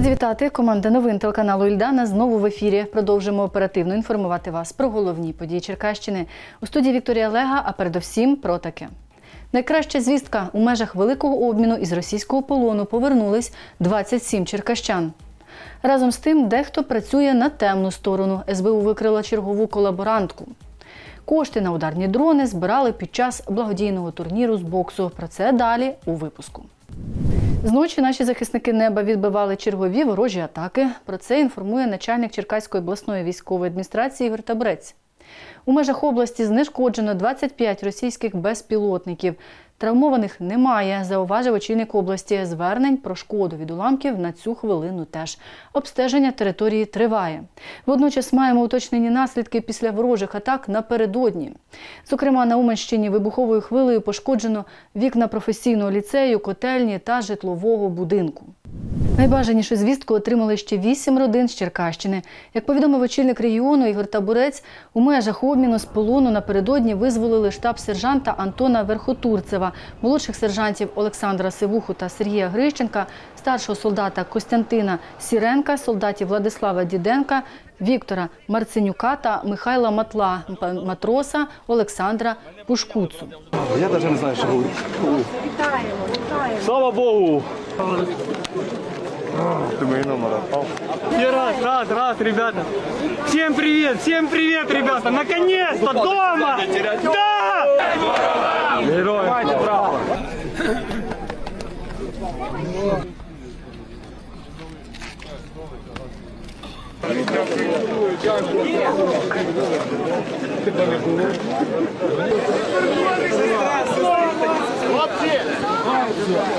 Раді вітати. Команда новин телеканалу Ільдана знову в ефірі. Продовжимо оперативно інформувати вас про головні події Черкащини. У студії Вікторія Лега, а передовсім про таке. Найкраща звістка у межах великого обміну із російського полону повернулись 27 черкащан. Разом з тим, дехто працює на темну сторону. СБУ викрила чергову колаборантку. Кошти на ударні дрони збирали під час благодійного турніру з боксу. Про це далі у випуску. Зночі наші захисники неба відбивали чергові ворожі атаки. Про це інформує начальник Черкаської обласної військової адміністрації Ігор Табрець. У межах області знешкоджено 25 російських безпілотників. Травмованих немає, зауважив очільник області. Звернень про шкоду від уламків на цю хвилину теж. Обстеження території триває. Водночас маємо уточнені наслідки після ворожих атак напередодні. Зокрема, на Уманщині вибуховою хвилею пошкоджено вікна професійного ліцею, котельні та житлового будинку. Найбажанішу звістку отримали ще вісім родин з Черкащини. Як повідомив очільник регіону Ігор Табурець, у межах обміну з полону напередодні визволили штаб сержанта Антона Верхотурцева, молодших сержантів Олександра Сивуху та Сергія Грищенка, старшого солдата Костянтина Сіренка, солдатів Владислава Діденка, Віктора Марценюка та Михайла Матла, матроса Олександра Пушкуцу. Я навіть не знаю, що говорити. Слава Богу! Ти мої номер отпав. И раз, раз, раз, ребята. Всем привет, всем привет, ребята. Наконец-то дома! Да! Герой.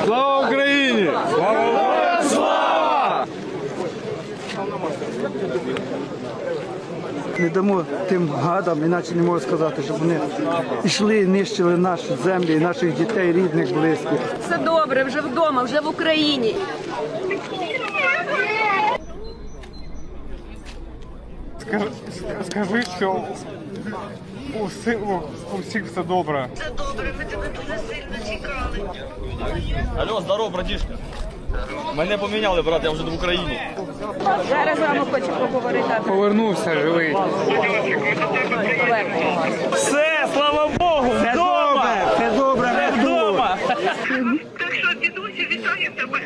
Слава Україні! Не дамо тим гадам, іначе не можу сказати, щоб вони йшли і нищили наші землі, наших дітей, рідних, близьких. Все добре, вже вдома, вже в Україні. Скажи, скажи, що у, у, у всіх все добре. ми тебе дуже сильно чекали. Алло, здорово, братішка. Мене поміняли, брат, я вже в Україні. Зараз з вами хочу поговорити. Повернувся живий. Все, слава Богу, вдома! Це добре, Все вдома! Так що, дідусю, вітаю тебе.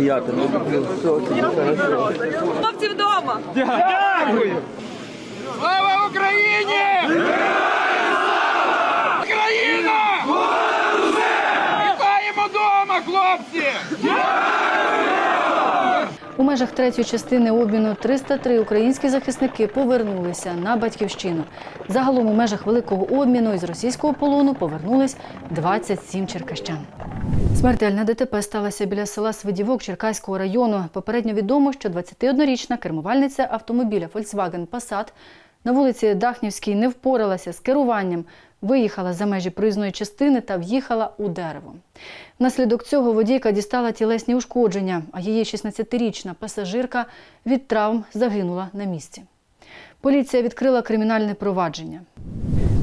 Я тебе люблю. Хлопці вдома. Дякую! Слава Україні! Україна! Вітаємо дома, хлопці! У межах третьої частини обміну 303 українські захисники повернулися на батьківщину. Загалом у межах великого обміну із російського полону повернулись 27 черкащан. Смертельна ДТП сталася біля села Свидівок Черкаського району. Попередньо відомо, що 21-річна кермувальниця автомобіля Volkswagen Passat на вулиці Дахнівській не впоралася з керуванням, виїхала за межі проїзної частини та в'їхала у дерево. Внаслідок цього водійка дістала тілесні ушкодження, а її 16-річна пасажирка від травм загинула на місці. Поліція відкрила кримінальне провадження.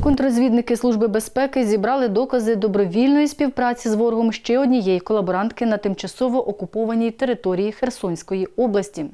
Контррозвідники Служби безпеки зібрали докази добровільної співпраці з ворогом ще однієї колаборантки на тимчасово окупованій території Херсонської області.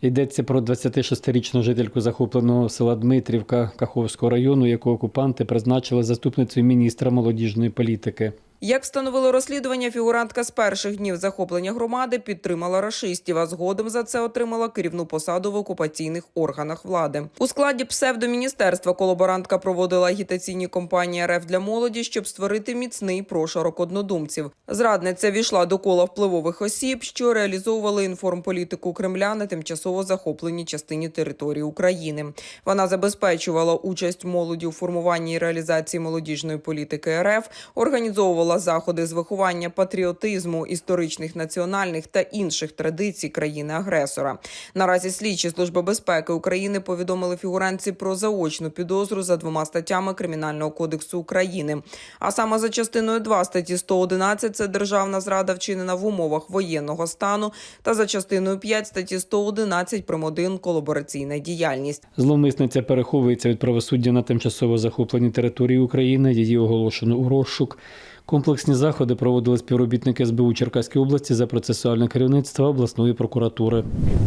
Йдеться про 26-річну жительку захопленого села Дмитрівка Каховського району, яку окупанти призначили заступницею міністра молодіжної політики. Як встановило розслідування, фігурантка з перших днів захоплення громади підтримала рашистів, а згодом за це отримала керівну посаду в окупаційних органах влади. У складі псевдоміністерства колаборантка проводила агітаційні кампанії РФ для молоді, щоб створити міцний прошарок однодумців. Зрадниця війшла до кола впливових осіб, що реалізовували інформполітику Кремля на тимчасово захопленій частині території України. Вона забезпечувала участь молоді у формуванні і реалізації молодіжної політики РФ, організовувала заходи з виховання патріотизму, історичних національних та інших традицій країни-агресора. Наразі слідчі служби безпеки України повідомили фігурантці про заочну підозру за двома статтями Кримінального кодексу України. А саме за частиною 2 статті 111 – це державна зрада вчинена в умовах воєнного стану, та за частиною 5 статті 111 прим. 1 колабораційна діяльність. Зловмисниця переховується від правосуддя на тимчасово захопленій території України. Її оголошено у розшук. Комплексні заходи проводили співробітники СБУ Черкаської області за процесуальне керівництво обласної прокуратури.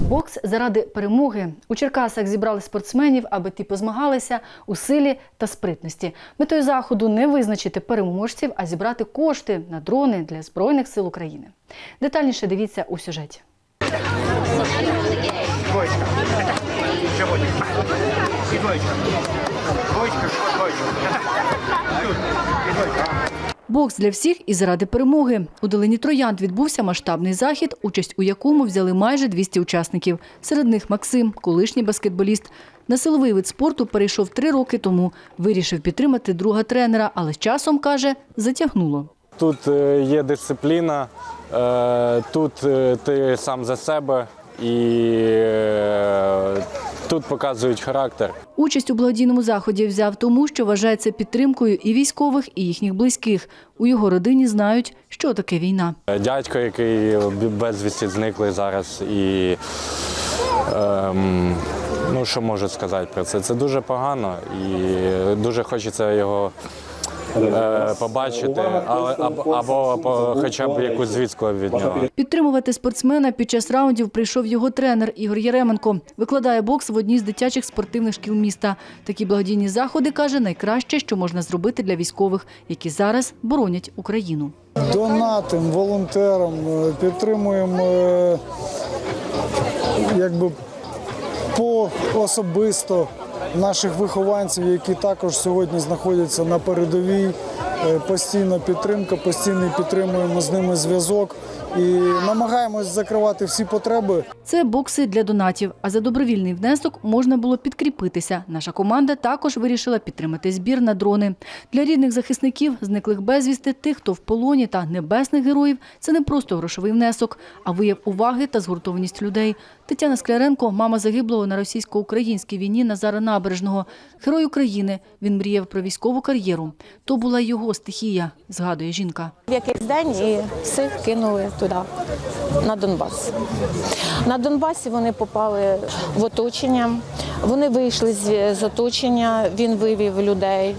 Бокс заради перемоги. У Черкасах зібрали спортсменів, аби ті позмагалися у силі та спритності. Метою заходу не визначити переможців, а зібрати кошти на дрони для Збройних сил України. Детальніше дивіться у сюжеті. Бокс для всіх і заради перемоги. У долині Троянд відбувся масштабний захід, участь у якому взяли майже 200 учасників. Серед них Максим, колишній баскетболіст. На силовий вид спорту перейшов три роки тому. Вирішив підтримати друга тренера, але з часом каже, затягнуло. Тут е, є дисципліна, е, тут е, ти сам за себе і е, тут показують характер. Участь у благодійному заході взяв тому, що вважається підтримкою і військових, і їхніх близьких. У його родині знають, що таке війна. Дядько, який безвісті зниклий зараз, і ем, ну що можу сказати про це? Це дуже погано і дуже хочеться його. Е, Побачити, але або, або хоча б якусь звістку від нього. Підтримувати спортсмена під час раундів прийшов його тренер Ігор Єременко. Викладає бокс в одній з дитячих спортивних шкіл міста. Такі благодійні заходи каже найкраще, що можна зробити для військових, які зараз боронять Україну. донатим, волонтерам, е, підтримуємо е, якби по особисто наших вихованців, які також сьогодні знаходяться на передовій. Е, Постійна підтримка, постійно підтримуємо з ними зв'язок і намагаємось закривати всі потреби. Це бокси для донатів. А за добровільний внесок можна було підкріпитися. Наша команда також вирішила підтримати збір на дрони. Для рідних захисників, зниклих безвісти, тих, хто в полоні та небесних героїв, це не просто грошовий внесок, а вияв уваги та згуртованість людей. Тетяна Скляренко, мама загиблого на російсько-українській війні Назара Набережного. Герой України. Він мріяв про військову кар'єру. То була його стихія, згадує жінка. В якийсь день і всіх кинули туди, на Донбас. На Донбасі вони попали в оточення, вони вийшли з, оточення, він вивів людей.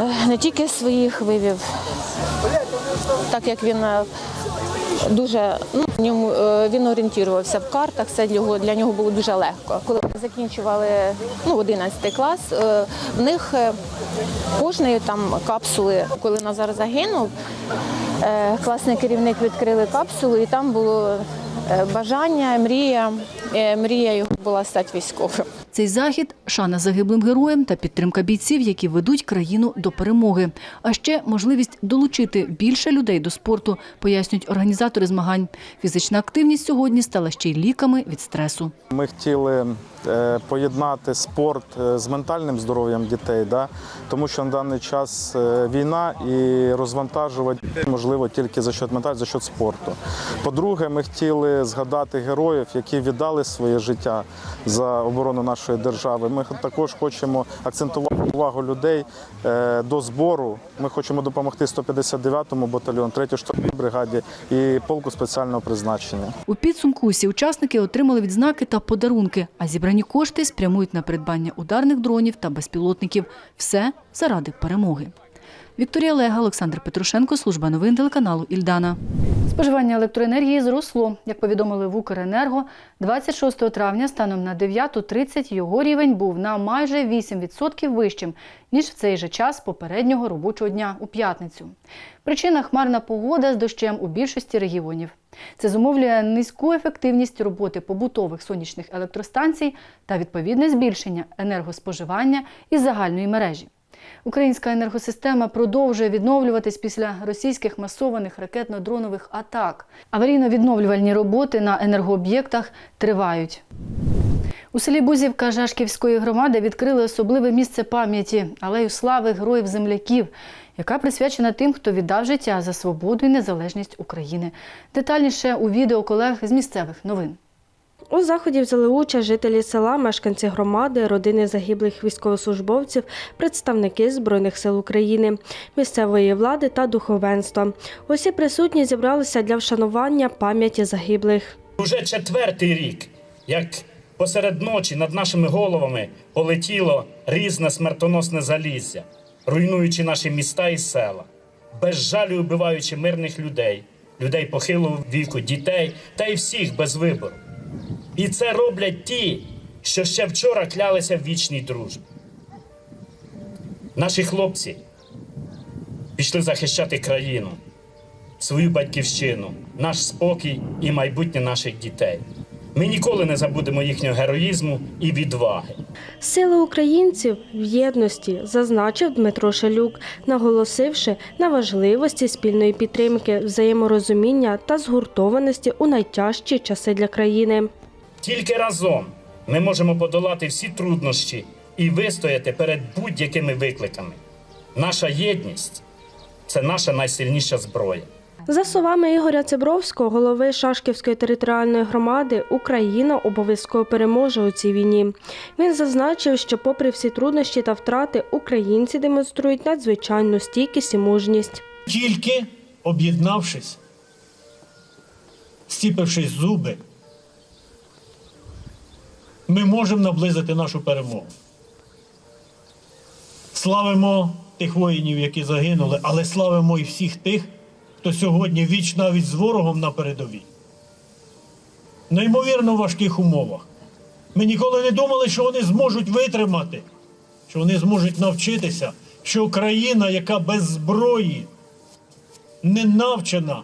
Е, Не тільки своїх вивів, так як він е, дуже ну, е, він орієнтувався в картах, це для нього, було дуже легко. Коли закінчували ну, 11 клас, в них кожної там капсули, коли Назар загинув, класний керівник відкрили капсулу, і там було е, бажання, мрія. Е, Мрія його була стати військовим. Цей захід шана загиблим героям та підтримка бійців, які ведуть країну до перемоги. А ще можливість долучити більше людей до спорту, пояснюють організатори змагань. Фізична активність сьогодні стала ще й ліками від стресу. Ми хотіли е, поєднати спорт е, з ментальним здоров'ям дітей, да? тому що на даний час е, війна і розвантажувати дітей можливо тільки за счет менталь, за счет спорту. По-друге, ми хотіли згадати героїв, які віддали своє життя за оборону нашої держави. Ми також хочемо акцентувати увагу людей е, до збору. Ми хочемо допомогти 159-му батальйону, 3-й штурмовій бригаді і полку спеціального призначення. У підсумку усі учасники отримали відзнаки та подарунки, а зібрані кошти спрямують на придбання ударних дронів та безпілотників. Все заради перемоги. Вікторія Лега, Олександр Петрушенко, служба новин телеканалу Ільдана. Споживання електроенергії зросло. Як повідомили в Укренерго, 26 травня станом на 9.30 його рівень був на майже 8% вищим, ніж в цей же час попереднього робочого дня у п'ятницю. Причина хмарна погода з дощем у більшості регіонів. Це зумовлює низьку ефективність роботи побутових сонячних електростанцій та відповідне збільшення енергоспоживання із загальної мережі. Українська енергосистема продовжує відновлюватись після російських масованих ракетно-дронових атак. Аварійно-відновлювальні роботи на енергооб'єктах тривають. У селі Бузівка Жашківської громади відкрили особливе місце пам'яті алею слави героїв земляків, яка присвячена тим, хто віддав життя за свободу і незалежність України. Детальніше у відео колег з місцевих новин. У заході взяли участь жителі села, мешканці громади, родини загиблих військовослужбовців, представники Збройних сил України, місцевої влади та духовенства. Усі присутні зібралися для вшанування пам'яті загиблих. Уже четвертий рік, як посеред ночі над нашими головами полетіло різне смертоносне заліззя. руйнуючи наші міста і села, без жалю вбиваючи мирних людей, людей похилого віку, дітей та й всіх без вибору. І це роблять ті, що ще вчора клялися в вічній дружбі. Наші хлопці пішли захищати країну, свою батьківщину, наш спокій і майбутнє наших дітей. Ми ніколи не забудемо їхнього героїзму і відваги. Сила українців в єдності, зазначив Дмитро Шелюк, наголосивши на важливості спільної підтримки, взаєморозуміння та згуртованості у найтяжчі часи для країни. Тільки разом ми можемо подолати всі труднощі і вистояти перед будь-якими викликами. Наша єдність це наша найсильніша зброя. За словами Ігоря Цибровського, голови Шашківської територіальної громади, Україна обов'язково переможе у цій війні. Він зазначив, що, попри всі труднощі та втрати, українці демонструють надзвичайну стійкість і мужність. Тільки об'єднавшись, стіпившись зуби, ми можемо наблизити нашу перемогу. Славимо тих воїнів, які загинули, але славимо і всіх тих, хто сьогодні віч навіть з ворогом на передовій. В неймовірно важких умовах. Ми ніколи не думали, що вони зможуть витримати, що вони зможуть навчитися, що країна, яка без зброї, не навчена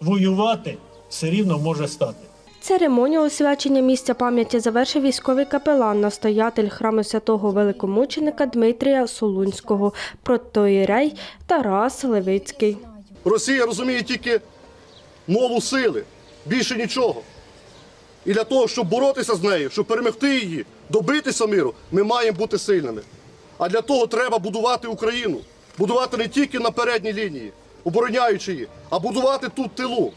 воювати, все рівно може стати. Церемонію освячення місця пам'яті завершив військовий капелан, настоятель храму святого великомученика Дмитрія Солунського, протоїрей Тарас Левицький. Росія розуміє тільки мову сили, більше нічого. І для того, щоб боротися з нею, щоб перемогти її, добитися миру, ми маємо бути сильними. А для того треба будувати Україну. Будувати не тільки на передній лінії, обороняючи її, а будувати тут тилу.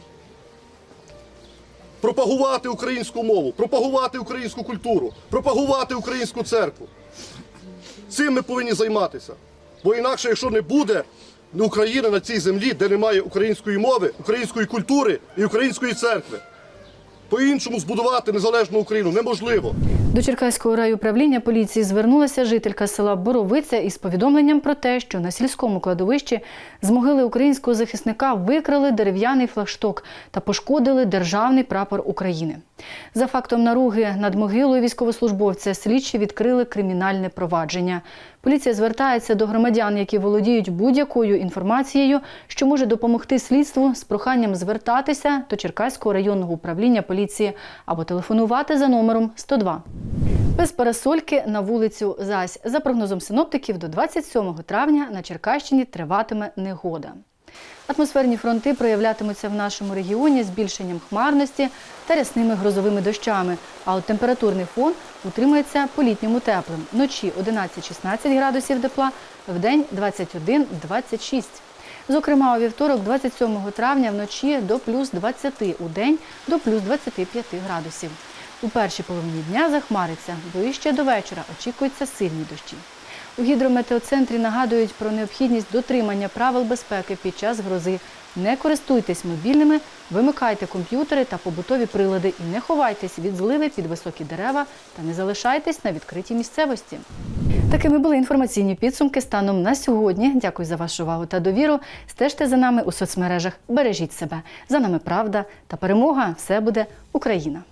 Пропагувати українську мову, пропагувати українську культуру, пропагувати українську церкву. Цим ми повинні займатися. Бо інакше, якщо не буде України на цій землі, де немає української мови, української культури і української церкви, по-іншому збудувати незалежну Україну неможливо. До Черкаського райуправління поліції звернулася жителька села Боровиця із повідомленням про те, що на сільському кладовищі з могили українського захисника викрали дерев'яний флагшток та пошкодили державний прапор України. За фактом наруги над могилою військовослужбовця слідчі відкрили кримінальне провадження. Поліція звертається до громадян, які володіють будь-якою інформацією, що може допомогти слідству з проханням звертатися до Черкаського районного управління поліції або телефонувати за номером 102. Без парасольки на вулицю Зась. За прогнозом синоптиків, до 27 травня на Черкащині триватиме негода. Атмосферні фронти проявлятимуться в нашому регіоні збільшенням хмарності та рясними грозовими дощами, а от температурний фон утримується по-літньому теплим. Вночі 11-16 градусів тепла, вдень 21-26. Зокрема, у вівторок, 27 травня, вночі до плюс 20, у день до плюс 25 градусів. У першій половині дня захмариться, ближче до вечора очікуються сильні дощі. У гідрометеоцентрі нагадують про необхідність дотримання правил безпеки під час грози. Не користуйтесь мобільними, вимикайте комп'ютери та побутові прилади і не ховайтесь від зливи під високі дерева та не залишайтесь на відкритій місцевості. Такими були інформаційні підсумки станом на сьогодні. Дякую за вашу увагу та довіру. Стежте за нами у соцмережах. Бережіть себе. За нами правда та перемога. Все буде Україна.